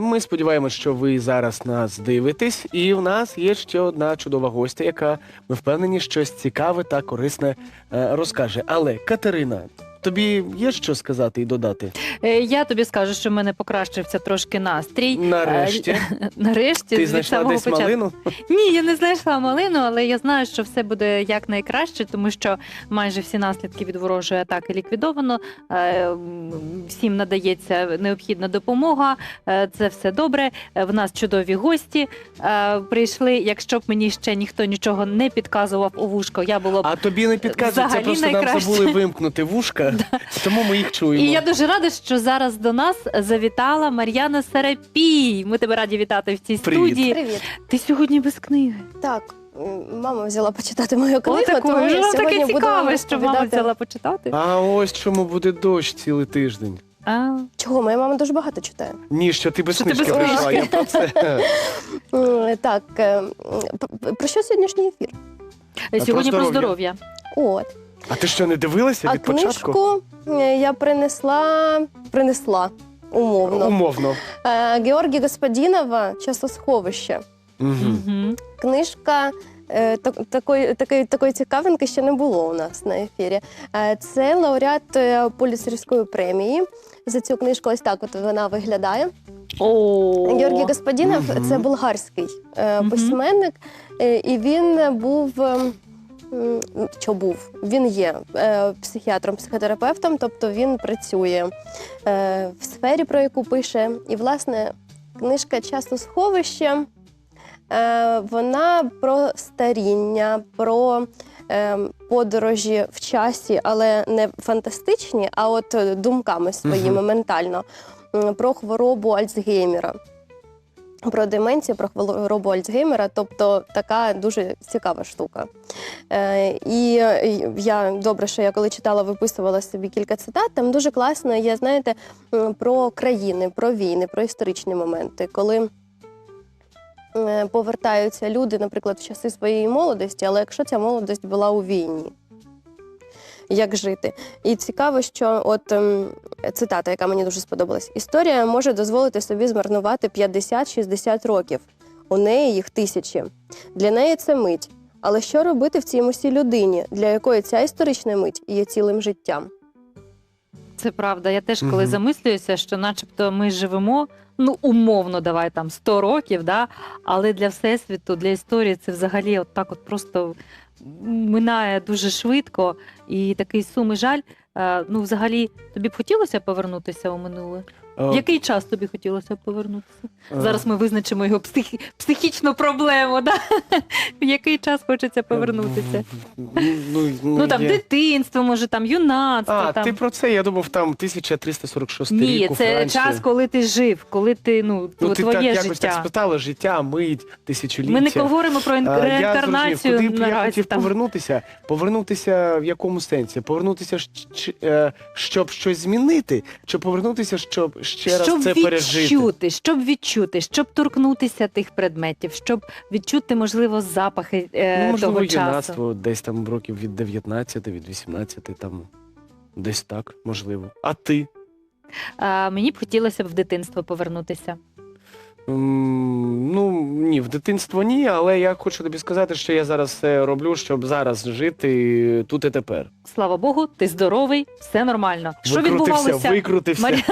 Ми сподіваємося, що ви зараз нас дивитесь, і в нас є ще одна чудова гостя, яка ми впевнені, щось цікаве та корисне е, розкаже. Але Катерина, тобі є що сказати і додати? Е, Я тобі скажу, що в мене покращився трошки настрій. Нарешті Е, Нарешті ти від знайшла самого десь початку. малину? Ні, я не знайшла малину, але я знаю, що все буде якнайкраще, тому що майже всі наслідки від ворожої атаки ліквідовано. Е, м, Всім надається необхідна допомога. Е, Це все добре. Е, В нас чудові гості е, прийшли. Якщо б мені ще ніхто нічого не підказував у вушко, я було б. А тобі не підказують, це Взагалі просто нам найкраще. забули вимкнути вушка, тому ми їх чуємо. І я дуже рада, що зараз до нас завітала Мар'яна Серепій. Ми тебе раді вітати в цій Привіт. студії. Привіт. Ти сьогодні без книги. Так, м, мама взяла почитати мою книгу, О, таку. тому я сьогодні таке буду вам цікаве, що мама розповідати. взяла почитати. А ось чому буде дощ цілий тиждень. А, Чого? Моя мама дуже багато читає. Ні, що ти без Що ти книжки без прийшла, книжки. я про це. М, Так, е, м, п- про що сьогоднішній ефір? Сьогодні про здоров'я. здоров'я. От. А ти що, не дивилася А від початку? книжку е, я принесла, принесла умовно. Умовно. Е, Георгія Господінова «Часосховище». Мгм. Угу. Книжка е, так- такої, такої, такої цікавинки ще не було у нас на ефірі. Е, Це лауреат е, премії. За цю книжку ось так от вона виглядає. О, Георгій Господінов Мгм. це болгарський е, Мгм. письменник, е, і він був. ем, Що був? Він є е, психіатром, психотерапевтом, тобто він працює е, в сфері, про яку пише. І, власне, книжка Часто сховище е, вона про старіння, про подорожі в часі, але не фантастичні, а от думками своїми Мгм. ментально, про хворобу Альцгеймера. Про деменцію, про хворобу Альцгеймера, тобто така дуже цікава штука. Е, і я добре, що я коли читала, виписувала собі кілька цитат. Там дуже класно є, знаєте, про країни, про війни, про історичні моменти, коли е, повертаються люди, наприклад, в часи своєї молодості, але якщо ця молодость була у війні. Як жити? І цікаво, що от ем, цитата, яка мені дуже сподобалась: історія може дозволити собі змарнувати 50-60 років. У неї їх тисячі. Для неї це мить. Але що робити в цій мусі людині, для якої ця історична мить є цілим життям? це правда. Я теж коли Мгм. замислююся, що начебто ми живемо, ну умовно, давай там 100 років, да? але для всесвіту, для історії це взагалі от так от просто минає дуже швидко і такий сум і жаль. Е, Ну, взагалі, тобі б хотілося повернутися у минуле? Е, В який час тобі хотілося б повернутися? е, Зараз ми визначимо його псих... психічну проблему. Да? В який час хочеться повернутися? Ну, Ну там є. дитинство, може там юнацтво. А, там. ти про це, я думав, там 1346 Ні, рік у це Франції. час, коли ти жив, коли ти ну, Ну, ти так твоє якось так спитала, життя, мить, тисячоліття. Ми не говоримо про ін- Я зрозумів, куди б я хотів Там. повернутися? Повернутися в якому сенсі? Повернутися, е, щоб щось змінити, чи повернутися, щоб ще раз щоб це пережити? відчути, щоб відчути, щоб торкнутися тих предметів, щоб відчути, можливо, запахи е, Ну, можливо, того часу. юнацтво десь там років від 19, від 18, там десь так, можливо. А ти? А, мені б хотілося б в дитинство повернутися. М, Ну ні, в дитинство ні, але я хочу тобі сказати, що я зараз все роблю, щоб зараз жити тут і тепер. Слава Богу, ти здоровий, все нормально. Що відбувалося? викрутився. Мар'я...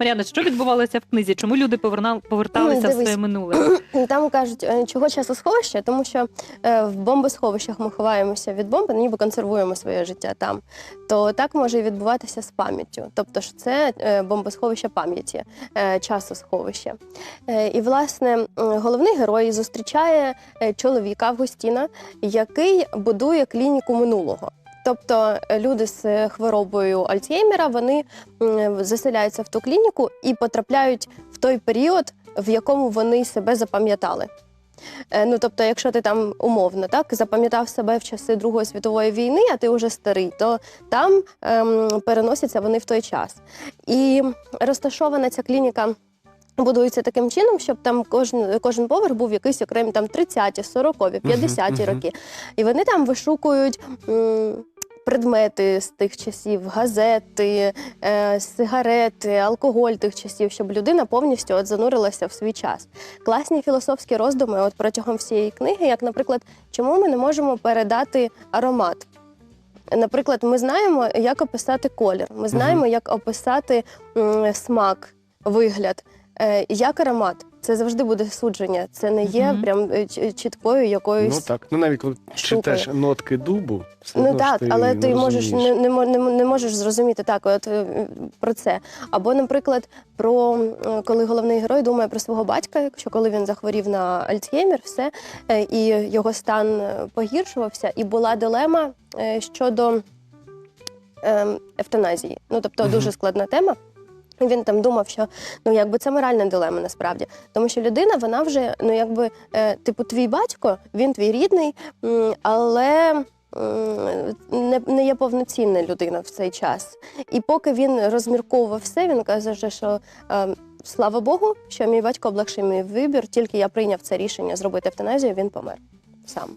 Мар'яна, що відбувалося в книзі? Чому люди поверна... поверталися Ну, в дивись. своє минуле? Там кажуть, е, чого часосховище, тому що е, в бомбосховищах ми ховаємося від бомби, ніби консервуємо своє життя там. То так може і відбуватися з пам'яттю. Тобто ж це е, бомбосховище пам'яті, е, часосховище. Е, І, власне, м, головний герой зустрічає е, чоловіка Августіна, який будує клініку минулого. Тобто е, люди з хворобою Альцгеймера вони заселяються в ту клініку і потрапляють в той період, в якому вони себе запам'ятали. Е, Ну, тобто, якщо ти там умовно так запам'ятав себе в часи Другої світової війни, а ти вже старий, то там ем, переносяться вони в той час. І розташована ця клініка. Будується таким чином, щоб там кожен, кожен поверх був якийсь окремі там 30-ті, 40-ві, 50-ті мгм. роки. І вони там вишукують м, предмети з тих часів, газети, е, сигарети, алкоголь тих часів, щоб людина повністю от занурилася в свій час. Класні філософські роздуми от протягом всієї книги, як, наприклад, чому ми не можемо передати аромат. Наприклад, ми знаємо, як описати колір, ми знаємо, як описати м, смак, вигляд, е, як аромат. Це завжди буде судження. Це не є Мгм. прям е, ч- чіткою якоюсь. Ну так. Ну навіть коли штукою. читаєш нотки дубу, все Ну одно так, ти але не ти можеш не, не, не, не можеш зрозуміти так, от е, про це. Або, наприклад, про коли головний герой думає про свого батька, якщо коли він захворів на Альцгеймер, все е, і його стан е, погіршувався, і була дилема е, щодо ем, евтаназії. Ну тобто дуже складна тема. І Він там думав, що ну якби це моральна дилема насправді, тому що людина, вона вже ну якби е, типу твій батько, він твій рідний, але не, не є повноцінна людина в цей час. І поки він розмірковував все, він каже, що е, слава Богу, що мій батько облегшив мій вибір, тільки я прийняв це рішення зробити евтаназію, він помер сам.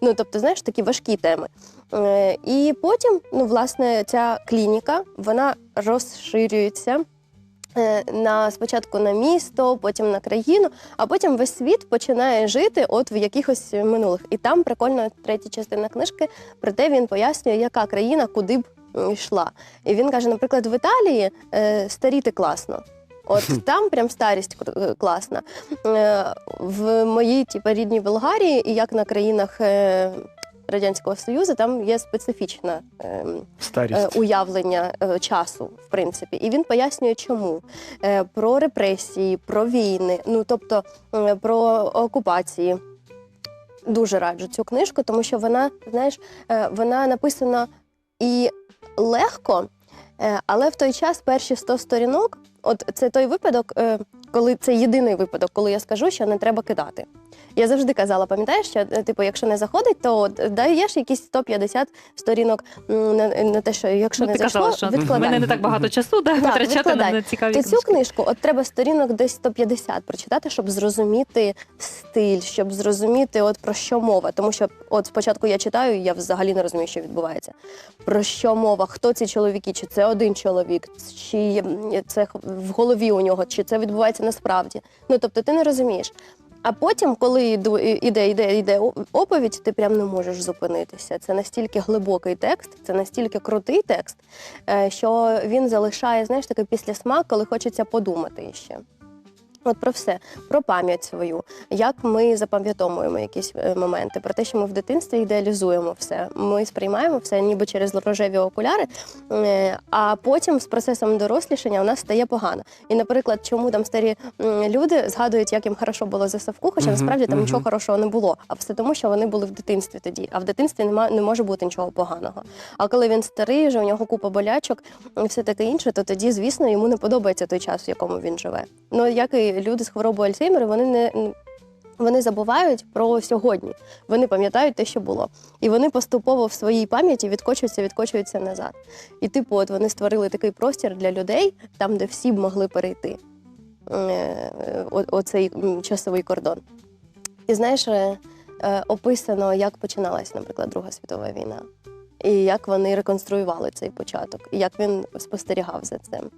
Ну, тобто, знаєш, такі важкі теми. Е, І потім, ну, власне, ця клініка вона розширюється. е, На спочатку на місто, потім на країну, а потім весь світ починає жити от в якихось минулих. І там прикольна третя частина книжки, проте він пояснює, яка країна куди б йшла. І він каже: наприклад, в Італії е, старіти класно. От там прям старість класна. Е, в моїй типу, рідній Болгарії, і як на країнах е, Радянського Союзу, там є специфічна е, е, уявлення е, часу, в принципі. І він пояснює, чому Е, про репресії, про війни, ну тобто е, про окупації. Дуже раджу цю книжку, тому що вона, знаєш, е, вона написана і легко, е, але в той час перші 100 сторінок, от це той випадок, е, коли це єдиний випадок, коли я скажу, що не треба кидати. Я завжди казала, пам'ятаєш, що е, типу, якщо не заходить, то даєш якісь 150 сторінок на, на те, що якщо Ну, не ти зайшло, казала, що в мене не так багато часу да, Так, витрачати відкладай. на цікаві То цю книжку от треба сторінок десь 150 прочитати, щоб зрозуміти стиль, щоб зрозуміти, от про що мова. Тому що от спочатку я читаю, я взагалі не розумію, що відбувається. Про що мова? Хто ці чоловіки? Чи це один чоловік, чи це в голові у нього, чи це відбувається насправді? Ну тобто ти не розумієш. А потім, коли іде, іде, іде оповідь, ти прям не можеш зупинитися. Це настільки глибокий текст, це настільки крутий текст, е, що він залишає, знаєш, такий післясмак, коли хочеться подумати ще. От про все, про пам'ять свою, як ми запам'ятовуємо якісь е, моменти, про те, що ми в дитинстві ідеалізуємо все. Ми сприймаємо все ніби через рожеві окуляри, е, а потім з процесом дорослішання у нас стає погано. І, наприклад, чому там старі люди згадують, як їм хорошо було за Савку, хоча насправді там нічого хорошого не було. А все тому, що вони були в дитинстві тоді. А в дитинстві нема, не може бути нічого поганого. А коли він старий, вже у нього купа болячок і все таке інше, то тоді, звісно, йому не подобається той час, в якому він живе. Ну як і люди з хворобою Альцгеймера, вони не. Вони забувають про сьогодні, вони пам'ятають те, що було, і вони поступово в своїй пам'яті відкочуються, відкочуються назад. І типу, от вони створили такий простір для людей, там, де всі б могли перейти е, оцей часовий кордон. І знаєш, е, е, описано, як починалась, наприклад, Друга світова війна, і як вони реконструювали цей початок, і як він спостерігав за цим.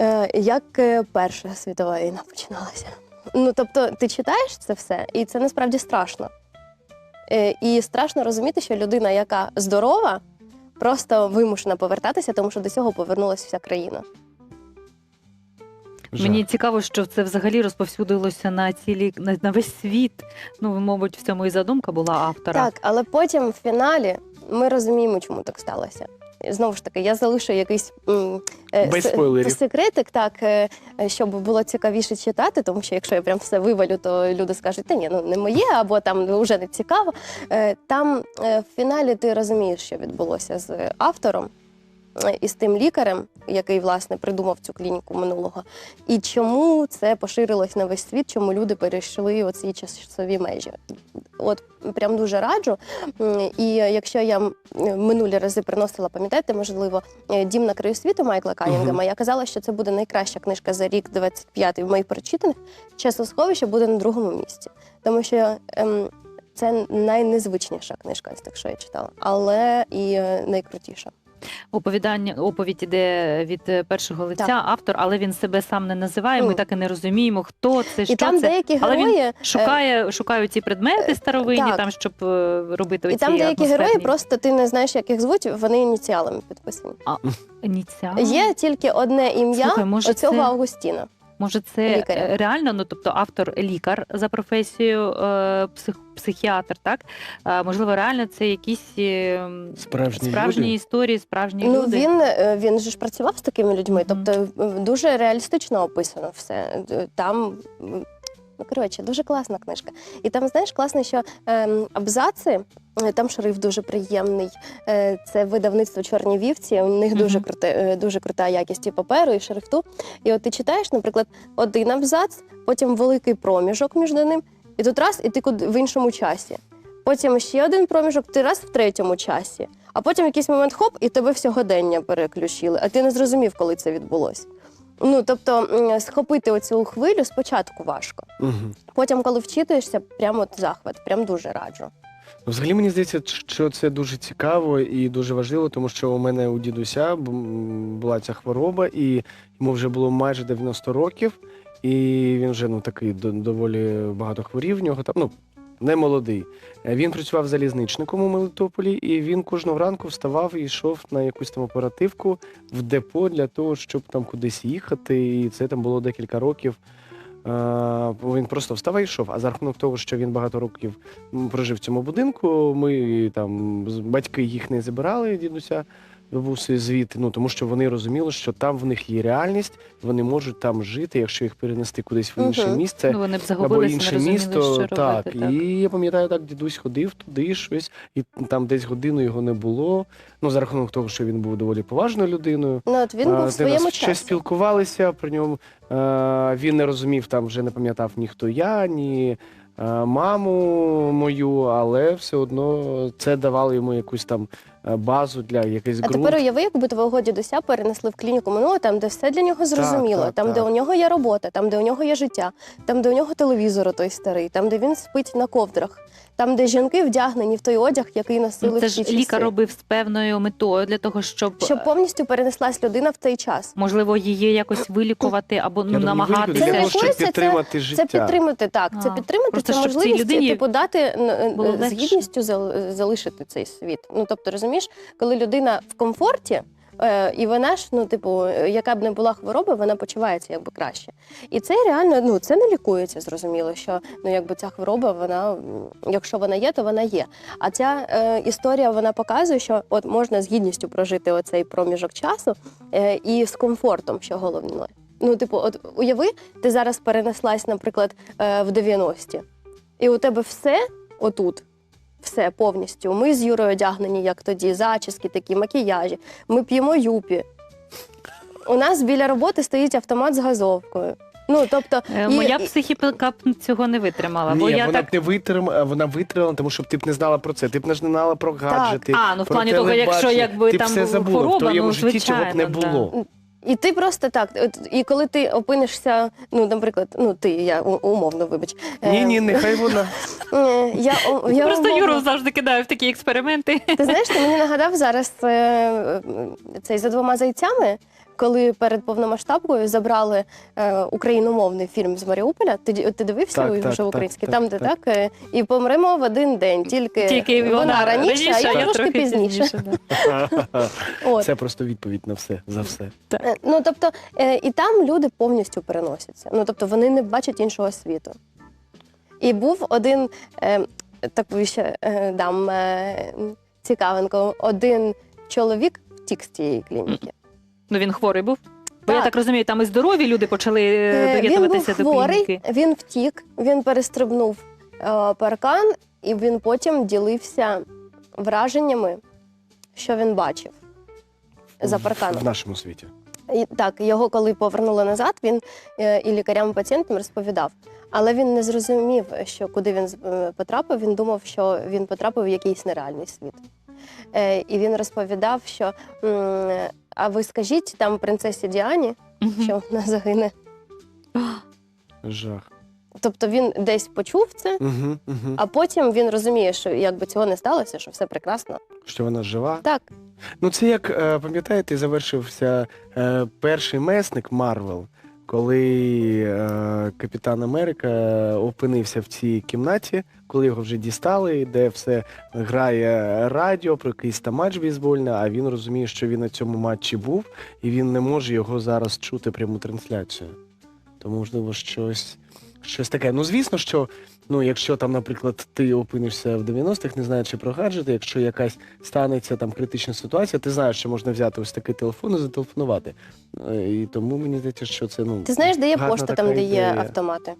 Е, Як е, Перша світова війна починалася. Ну, тобто, ти читаєш це все, і це насправді страшно. Е, І страшно розуміти, що людина, яка здорова, просто вимушена повертатися, тому що до цього повернулася вся країна. Жах. Мені цікаво, що це взагалі розповсюдилося на цілі на, на весь світ. Ну, мабуть, в цьому і задумка була автора. Так, але потім в фіналі ми розуміємо, чому так сталося. Знову ж таки, я залишу якийсь м, е, Без се- спойлерів. секретик, так, е, щоб було цікавіше читати, тому що якщо я прям все вивалю, то люди скажуть, та ні, ну не моє, або там вже не цікаво. Е, Там е, в фіналі ти розумієш, що відбулося з автором е, і з тим лікарем, який власне придумав цю клініку минулого, і чому це поширилось на весь світ, чому люди перейшли оці часові межі. От прям дуже раджу. І якщо я минулі рази приносила, пам'ятаєте, можливо, е, дім на краю світу Майкла Канінгема, я казала, що це буде найкраща книжка за рік 25 в моїх прочитаних. Часосховище буде на другому місці. Тому що ем, це найнезвичніша книжка з тих, що я читала, але і е, найкрутіша. Оповідання оповідь іде від е, першого лиця, Так. автор, але він себе сам не називає. Ми mm. так і не розуміємо, хто це, що І там це. деякі Але він герої е, Шукає, шукають ці предмети старовинні, так. там щоб е, робити і там деякі герої, просто ти не знаєш, як їх звуть, вони ініціалами підписані. ініціали. Є тільки одне ім'я оцього це- Августіна. Може, це Лікаря. е, реально, ну тобто автор лікар за професією, е, псих, психіатр, так? Е, можливо, реально це якісь е, Справжні справжні люди? історії, справжні Ну люди. він, він же ж працював з такими людьми, тобто mm. дуже реалістично описано все. Там ну коротше, дуже класна книжка. І там, знаєш, класно, що ем, абзаци. е, Там шрифт дуже приємний. Е, Це видавництво чорні вівці. У них дуже Мгм. круте, е, дуже крута якість і паперу, і шрифту. І от ти читаєш, наприклад, один абзац, потім великий проміжок між ним, і тут раз, і ти куди в іншому часі. Потім ще один проміжок, ти раз в третьому часі. А потім якийсь момент хоп, і тебе в сьогодення переключили, а ти не зрозумів, коли це відбулося. Ну тобто м, схопити оцю хвилю спочатку важко. Мгм. Потім, коли вчитуєшся, прямо от захват, прям дуже раджу. Ну, Взагалі мені здається, що це дуже цікаво і дуже важливо, тому що у мене у дідуся б- м, була ця хвороба, і йому вже було майже 90 років, і він вже ну такий до- доволі багато хворів в нього там. Ну не молодий. Е, Він працював залізничником у Мелитополі, і він кожного ранку вставав і йшов на якусь там оперативку в депо для того, щоб там кудись їхати. І це там було декілька років. Е, Він просто вставав і йшов. А за рахунок того, що він багато років прожив в цьому будинку. Ми там батьки їх не забирали, дідуся бабусі звідти, ну тому що вони розуміли, що там в них є реальність, вони можуть там жити, якщо їх перенести кудись в інше Мгм. місце. ну, вони б Або загубилися, не інше розуміли, місто, що так. робити. Так. І я пам'ятаю, так дідусь ходив туди щось, і там десь годину його не було. Ну, за рахунок того, що він був доволі поважною людиною. Ну от він А, в своєму нас ще часі. спілкувалися про ньому. Е, Він не розумів, там вже не пам'ятав ні хто я, ні маму мою, але все одно це давало йому якусь там базу для якийсь А ґрунт. тепер уяви, якби твого дідуся перенесли в клініку минулого, там, де все для нього зрозуміло, так, там, де так. у нього є робота, там, де у нього є життя, там, де у нього телевізор той старий, там, де він спить на ковдрах, там, де жінки вдягнені в той одяг, який носили це в ті ж лікар робив з певною метою для того, щоб, Щоб повністю перенеслась людина в той час. можливо її якось вилікувати або ну, думаю, намагатися. вилікувати для того, щоб лікується, це- підтримати життя. Це підтримати так. Це А, підтримати просто це щоб цій можливість людині типу дати н- н- було з легше. гідністю зал- залишити цей світ. Ну тобто, розумієш, коли людина в комфорті. е, І вона ж, ну, типу, яка б не була хвороба, вона почувається якби краще. І це реально, ну це не лікується, зрозуміло, що ну якби ця хвороба, вона, якщо вона є, то вона є. А ця е, історія вона показує, що от можна з гідністю прожити оцей проміжок часу е, і з комфортом, що головне. Ну, типу, от уяви, ти зараз перенеслась, наприклад, е, в 90-ті, і у тебе все отут. Все повністю. Ми з Юрою одягнені, як тоді, зачіски, такі, макіяжі. Ми п'ємо юпі. У нас біля роботи стоїть автомат з газовкою. Ну, тобто, Е, і- Моя і- психіка б цього не витримала, бо Ні, я вона так. б не витримала, вона витримала, тому що б ти б не знала про це. Ти б не знала про гаджети. А, ну в про плані того, якщо телебачення. якби ти б там все забула, хвороба, в твоєму ну, житті цього б не звичайно, да. було. І ти просто так. От, і коли ти опинишся, ну, наприклад, ну ти, я у- умовно, вибач. е, Ні, ні, нехай вона. е, Я, о- я Просто умовно- Юру завжди кидаю в такі експерименти. Ти знаєш, ти мені нагадав зараз е, е, цей за двома зайцями, коли перед повномасштабкою забрали е, україномовний фільм з Маріуполя. Ти, ти дивився Так, його так, вже так, український? так, Там, де так. так, е, і помремо в один день, тільки, Тільки вона раніше, а я трошки пізніше. да. От. Це просто відповідь на все за все. Е, Ну тобто, е, і там люди повністю переносяться. Ну тобто вони не бачать іншого світу. І був один е, таку ще е, дам е, цікавинку, один чоловік втік з цієї клініки. Ну він хворий був. Бо я Так. так розумію, там і здорові люди почали е, Е, Він був доєднуватися до хворий, клініки. він втік, він перестрибнув е, паркан, і він потім ділився враженнями, що він бачив за парканом. В нашому світі. І, так, його коли повернули назад, він е, і лікарям, і пацієнтам розповідав. Але він не зрозумів, що куди він з- е, потрапив. Він думав, що він потрапив в якийсь нереальний світ. Е, і він розповідав, що м, а ви скажіть там принцесі Діані, Мгм. що вона загине. Жах. Тобто він десь почув це, Угу, угу. а потім він розуміє, що якби цього не сталося, що все прекрасно. Що вона жива? Так, Ну, це як, е, пам'ятаєте, завершився е, перший месник Марвел, коли е, Капітан Америка опинився в цій кімнаті, коли його вже дістали, де все грає радіо про якийсь там матч бейсбольний, а він розуміє, що він на цьому матчі був, і він не може його зараз чути пряму трансляцію. Тому, можливо, щось, щось таке. Ну, звісно, що ну, якщо там, наприклад, ти опинишся в 90-х, не знаючи про гаджети, якщо якась станеться там критична ситуація, ти знаєш, що можна взяти ось такий телефон і зателефонувати. Е, І тому мені здається, що це ну ти знаєш, де є гарна пошта, така там, де є ідея. автомати.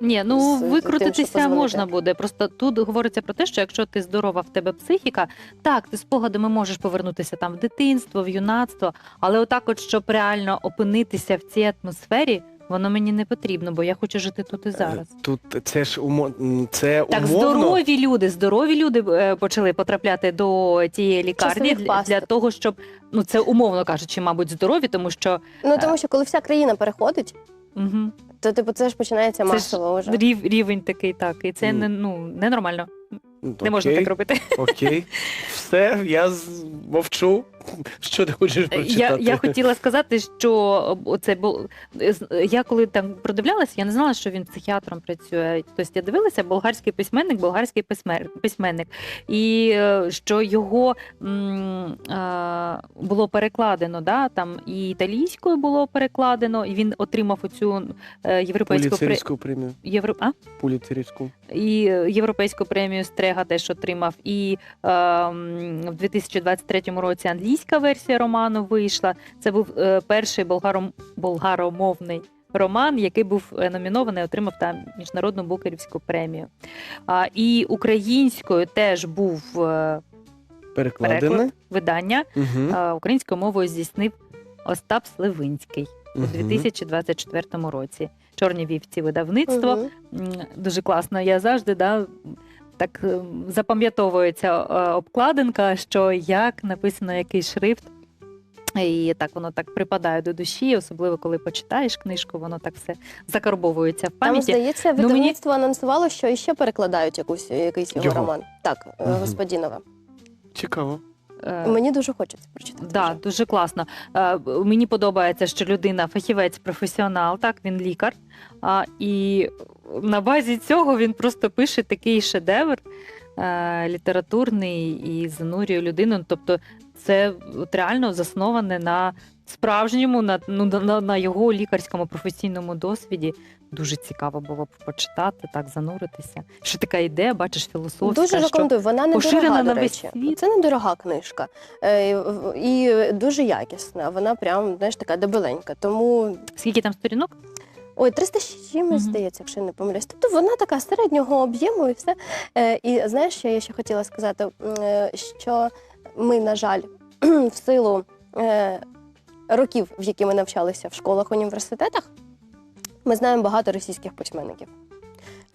Ні, ну з тим, що викрутитися позвонити. можна буде. Просто тут говориться про те, що якщо ти здорова, в тебе психіка, так, ти спогадами можеш повернутися там в дитинство, в юнацтво, але отак, от щоб реально опинитися в цій атмосфері, воно мені не потрібно, бо я хочу жити тут і зараз. Е, Тут це ж умо... це Так, умовно. здорові люди, здорові люди е, почали потрапляти до тієї лікарні для, пасток. для того, щоб ну це умовно кажучи, мабуть, здорові, тому що Ну тому що коли вся країна переходить, угу, то типу це ж починається Це ж масово вже. рів, рівень такий, так, і це Мгм. не ну ненормально. Не можна окей, так робити. Окей, все, я з- мовчу. Що ти хочеш прочитати? Я, я хотіла сказати, що оце бу- з- я коли там продивлялася, я не знала, що він психіатром працює. Тобто я дивилася, болгарський письменник, болгарський письмер, письменник, і е, що його м, е, було перекладено, да, там і італійською було перекладено, і він отримав оцю е, європейську. Пуліцерівську премію. Євро... а? Пуліцерівську. і е, європейську премію Стрега теж отримав. І е, м, в 2023 році англійська версія роману вийшла. Це був е, перший болгаром, болгаромовний роман, який був е, номінований, отримав там міжнародну букерівську премію. А, і українською теж був е, переклад видання. Угу. Українською мовою здійснив Остап Сливинський у 2024 році. Чорні вівці видавництво. М, Дуже класно. Я завжди да, так е, запам'ятовується е, обкладинка, що як написано який шрифт. І так воно так припадає до душі, особливо коли почитаєш книжку, воно так все закарбовується в Там, пам'яті. здається, Ну, мені- анонсувало, що іще перекладають якусь якийсь його, Його. роман. Так, Мгм. Господінова. Цікаво. Мені дуже хочеться прочитати. Да, вже. дуже класно. Мені подобається, що людина фахівець, професіонал, так він лікар. І на базі цього він просто пише такий шедевр е, літературний і занурює людину. Тобто, це от реально засноване на справжньому, на, ну, на, на його лікарському професійному досвіді. Дуже цікаво було б почитати, так зануритися. Що така ідея, бачиш, філософська. Дуже рекомендую. Вона не поширена дорога, на до речі. світ. Це не дорога книжка. Е, І дуже якісна. Вона прям, знаєш, така дебеленька. Тому Скільки там сторінок? Ой, 300 з чимось, Мгм. здається, якщо я не помиляюсь. Тобто вона така середнього об'єму і все. Е, і знаєш, що я ще хотіла сказати? М, е, Що ми, на жаль, в силу е, років, в які ми навчалися в школах, університетах, ми знаємо багато російських письменників.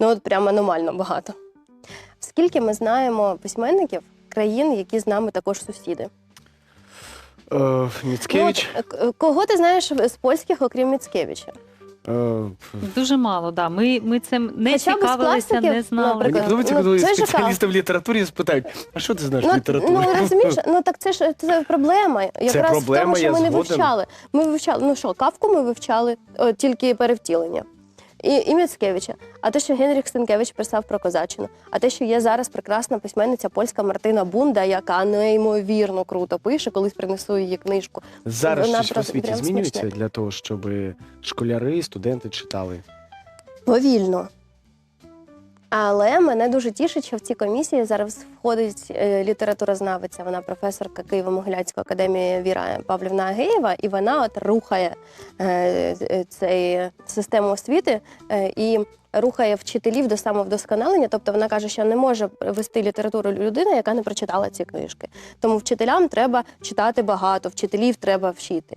Ну, от прямо аномально багато. Скільки ми знаємо письменників країн, які з нами також сусіди? Е, Міцкевич. Ну, от, е, кого ти знаєш з польських, окрім Міцкевича? Е, Дуже мало, да. Ми, ми цим не Хоча б з цікавилися, не знали. Мені наприклад, подобається, ну, коли це ж спеціалісти в літературі спитають, а що ти знаєш Ну, літературу? ну розумієш, ну так це ж це проблема. Якраз проблема, в тому, що я ми не згоден. вивчали. Ми вивчали, ну що, кавку ми вивчали о, тільки перевтілення. І, і Міцкевича. А те, що Генріх Стенкевич писав про козаччину, а те, що є зараз прекрасна письменниця польська Мартина Бунда, яка неймовірно круто пише, колись принесу її книжку. Зараз вона щось прям- світі змінюється для того, щоб школяри, студенти читали. Повільно. Але мене дуже тішить, що в цій комісії зараз входить е, літературознавиця. Вона професорка Києво-Могилянської академії Віра Павлівна Агеєва, і вона от рухає е, е, цей систему освіти і рухає вчителів до самовдосконалення. Тобто вона каже, що не може вести літературу людина, яка не прочитала ці книжки. Тому вчителям треба читати багато, вчителів треба вчити.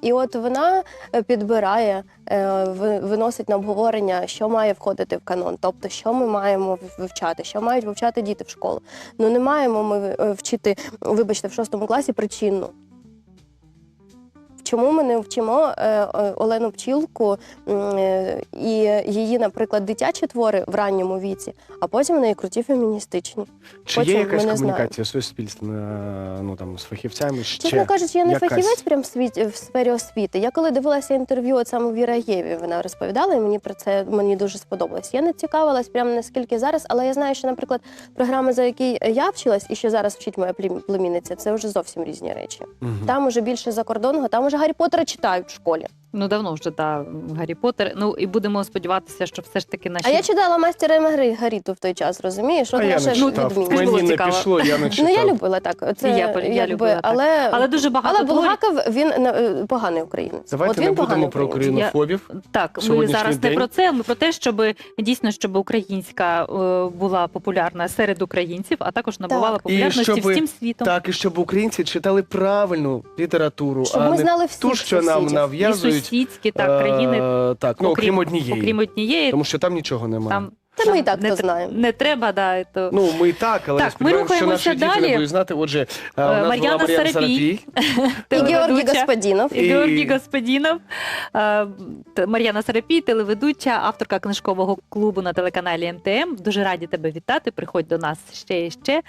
І от вона е, підбирає, е, ви- виносить на обговорення, що має входити в канон, тобто що ми маємо вивчати, що мають вивчати діти в школу. Ну не маємо ми е, вчити, вибачте, в шостому класі причинну. Чому ми не вчимо е, е, Олену Пчілку е, і її, наприклад, дитячі твори в ранньому віці, а потім в неї круті феміністичні. Чи Потім є якась комунікація суспільства ну, там, з фахівцями? Чесно кажучи, я не якась? фахівець прям в, світ, в сфері освіти. Я коли дивилася інтерв'ю от саме Віра Єві, вона розповідала, і мені про це мені дуже сподобалось. Я не цікавилась прямо наскільки зараз, але я знаю, що, наприклад, програма, за який я вчилась, і що зараз вчить моя племінниця, це вже зовсім різні речі. Мгм. Там уже більше закордонного, там уже Гаррі Поттера читають в школі. Ну давно вже та Гаррі Поттер. Ну і будемо сподіватися, що все ж таки наші А я читала мастера і Маргариту в той час, розумієш? От А я не ж читав. відмінність. Мені не цікаво. пішло, я не читав. Ну я любила так. Це я полю- я якби, любила так. але, але дуже багато але творів. Булгаков він е, поганий українець. Давайте От не він будемо про українець. українофобів. Так, ми Сьогоднішній зараз день. не про це. Ми про те, щоб дійсно щоб українська е, була популярна серед українців, а також набувала Так. популярності І щоби- всім світом. Так, і щоб українці читали правильну літературу, Щоб а ми не знали всіх ту, що нам сусідів. Нав'язують. Сусідські так країни, е, Так, ну окрім однієї. окрім однієї, Тому що там нічого немає. там Та ми і так не, то тр- знаємо. Не треба, да, то Ну, ми і так, але Так, я сподіваємося, ми що наші рухаємося діти не будуть знати. Отже, е, у нас була Мар'яна Мар'яна Сарапій. Сарапій. І Георгій телеведуча. Господінов. І І- Георгій Господінов, е, т- Мар'яна Сарапій, телеведуча, авторка книжкового клубу на телеканалі МТМ. Дуже раді тебе вітати. Приходь до нас ще і ще.